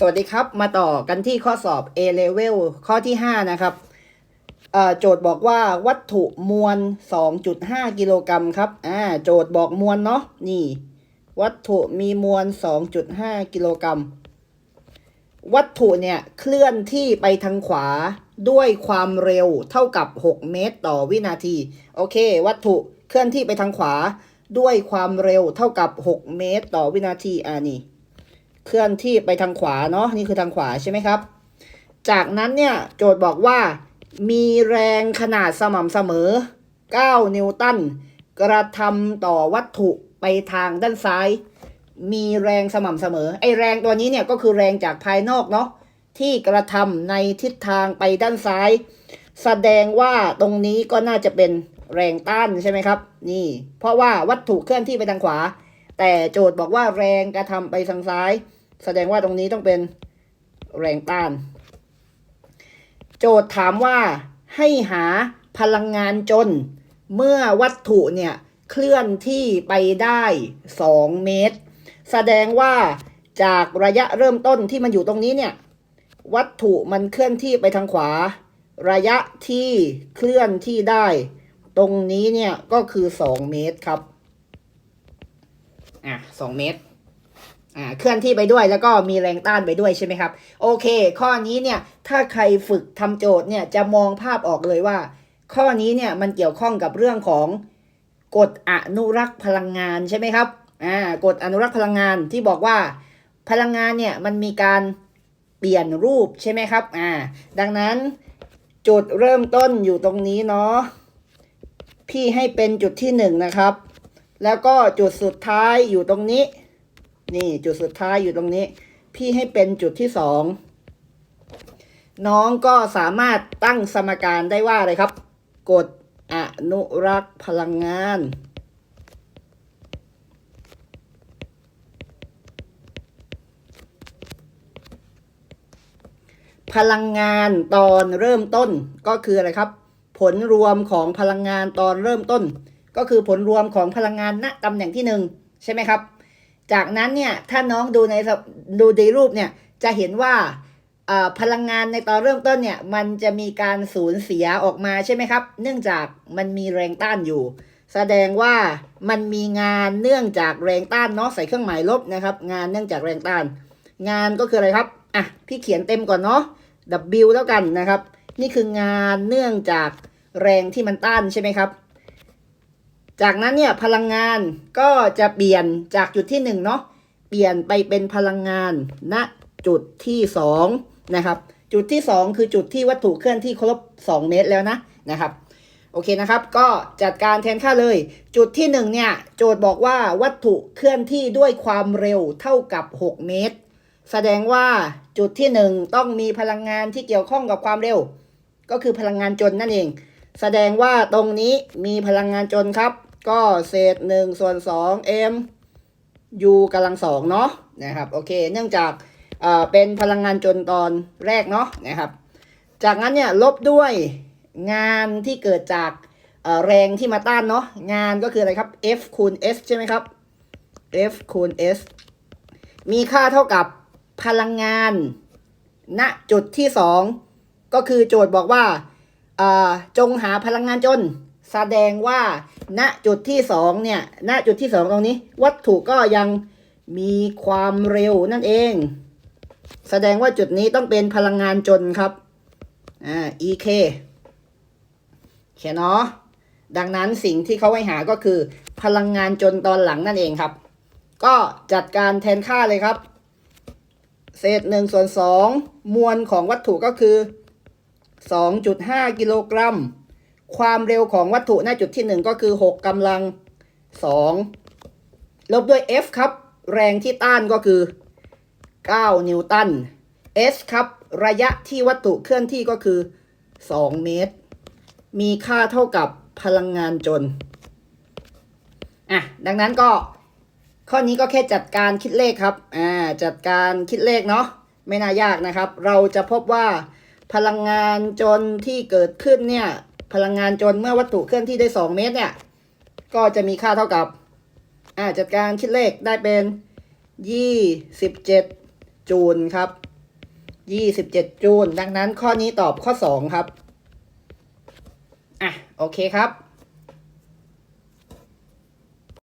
สวัสดีครับ มาต่อกันที่ข้อสอบ A level ข้อที่ 5 นะครับ โจทย์บอกว่าวัตถุมวล 2.5 กิโลกรัมครับ อ่า โจทย์บอกมวลเนาะ นี่ วัตถุมีมวล 2.5 กิโลกรัม วัตถุเนี่ยเคลื่อนที่ไปทางขวาด้วยความเร็วเท่ากับ 6 เมตรต่อวินาที โอเค วัตถุเคลื่อนที่ไปทางขวาด้วยความเร็วเท่ากับ 6 เมตรต่อวินาที อ่านี่ เคลื่อนที่ไปทางขวาเนาะนี่คือทางขวาใช่ไหมครับ จากนั้นเนี่ยโจทย์บอกว่า มีแรงขนาดสม่ำเสมอ 9 นิวตันกระทำต่อวัตถุไปทางด้านซ้าย มีแรงสม่ำเสมอไอแรงตัวนี้เนี่ยก็คือแรงจากภายนอกเนาะที่กระทำในทิศทางไปด้านซ้าย แสดงว่าตรงนี้ก็น่าจะเป็นแรงต้านใช่ไหมครับ นี่ เพราะว่าวัตถุเคลื่อนที่ไปทางขวา แต่โจทย์บอกว่าแรงกระทำไปทางซ้าย แสดงว่าตรงนี้ต้องเป็นแรงต้าน โจทย์ถามว่าให้หาพลังงานจน เมื่อวัตถุเนี่ยเคลื่อนที่ไปได้ 2 เมตร แสดงว่าจากระยะเริ่มต้นที่มันอยู่ตรงนี้เนี่ย วัตถุมันเคลื่อนที่ไปทางขวา ระยะที่เคลื่อนที่ได้ ตรงนี้เนี่ยก็คือ 2 เมตรครับ อะ 2 เมตร อ่าเคลื่อนที่ไปด้วยแล้วก็มีแรงต้านไปด้วยใช่ไหมครับ โอเค ข้อนี้เนี่ยถ้าใครฝึกทำโจทย์เนี่ยจะมองภาพออกเลยว่า ข้อนี้เนี่ยมันเกี่ยวข้องกับเรื่องของกฎอนุรักษ์พลังงานใช่ไหมครับอ่ากฎอนุรักษ์พลังงานที่บอกว่าพลังงานเนี่ยมันมีการเปลี่ยนรูปใช่ไหมครับอ่าดังนั้นจุดเริ่มต้นอยู่ตรงนี้เนาะพี่ให้เป็นจุดที่หนึ่งนะครับ แล้วก็จุดสุดท้ายอยู่ตรงนี้ นี่จุดสุดท้ายอยู่ตรงนี้ พี่ให้เป็นจุดที่สองน้องก็สามารถตั้งสมการได้ว่าอะไรครับ กฎอนุรักษ์พลังงาน พลังงานตอนเริ่มต้นก็คืออะไรครับ ผลรวมของพลังงานตอนเริ่มต้น ก็คือผลรวมของพลังงานณตำแหน่งที่หนึ่งใช่ไหมครับ จากนั้นเนี่ยถ้าน้องดูในสดูในรูปเนี่ยจะเห็นว่าอ่าพลังงานในตอนเริ่มต้นเนี่ยมันจะมีการสูญเสียออกมาใช่ไหมครับ เนื่องจากมันมีแรงต้านอยู่ แสดงว่ามันมีงานเนื่องจากแรงต้านเนาะใส่เครื่องหมายลบนะครับ งานเนื่องจากแรงต้าน งานก็คืออะไรครับอะพี่เขียนเต็มก่อนเนาะ W แล้วกันนะครับ นี่คืองานเนื่องจากแรงที่มันต้านใช่ไหมครับ จากนั้นเนี่ยพลังงานก็จะเปลี่ยนจากจุดที่หนึ่งเนาะเปลี่ยนไปเป็นพลังงานณจุดที่สองนะครับ จุดที่สองคือจุดที่วัตถุเคลื่อนที่ครบ 2 เมตรแล้วนะนะครับโอเคนะครับ ก็จัดการแทนค่าเลย จุดที่หนึ่งเนี่ยโจทย์บอกว่าวัตถุเคลื่อนที่ด้วยความเร็วเท่ากับ 6 เมตร แสดงว่าจุดที่หนึ่งต้องมีพลังงานที่เกี่ยวข้องกับความเร็ว ก็คือพลังงานจนนั่นเอง แสดงว่าตรงนี้มีพลังงานจนครับ ก็เศษ1ส่วน2 m u กำลังสองเนาะนะครับโอเค เนื่องจากเเป็นพลังงานจนตอนแรกเนาะนะครับ จากนั้นเนี่ยลบด้วยงานที่เกิดจากแรงที่มาต้านเนาะงานก็คืออะไรครับ F คูณ S ใช่ไหมครับ F คูณ S มีค่าเท่ากับพลังงาน ณจุดที่สองก็คือโจทย์บอกว่าจงหาพลังงานจน แสดงว่า ณจุดที่สองเนี่ย ณจุดที่สองตรงนี้ วัตถุก็ยังมีความเร็วนั่นเอง แสดงว่าจุดนี้ต้องเป็นพลังงานจนครับ อ่า EK เขียนเนาะดังนั้นสิ่งที่เขาให้หาก็คือ พลังงานจนตอนหลังนั่นเองครับ ก็จัดการแทนค่าเลยครับ เศษหนึ่งส่วนสองมวลของวัตถุก็คือ 2.5 กิโลกรัม ความเร็วของวัตถุหน้าจุดที่ 1 ก็คือ 6กำลัง 2 ลบด้วย F ครับ แรงที่ต้านก็คือ 9 นิวตัน S ครับ ระยะที่วัตถุเคลื่อนที่ก็คือ 2 เมตร มีค่าเท่ากับพลังงานจนอะดังนั้นก็ข้อนี้ก็แค่จัดการคิดเลขครับ อ่า จัดการคิดเลขเนาะ ไม่น่ายากนะครับ เราจะพบว่าพลังงานจนที่เกิดขึ้นเนี่ย พลังงานจนเมื่อวัตถุเคลื่อนที่ได้ 2 เมตรเนี่ย ก็จะมีค่าเท่ากับอ่าจัดการคิดเลขได้เป็น 27 จูลครับ 27 จูล ดังนั้นข้อนี้ตอบข้อ 2 ครับ อะ โอเคครับ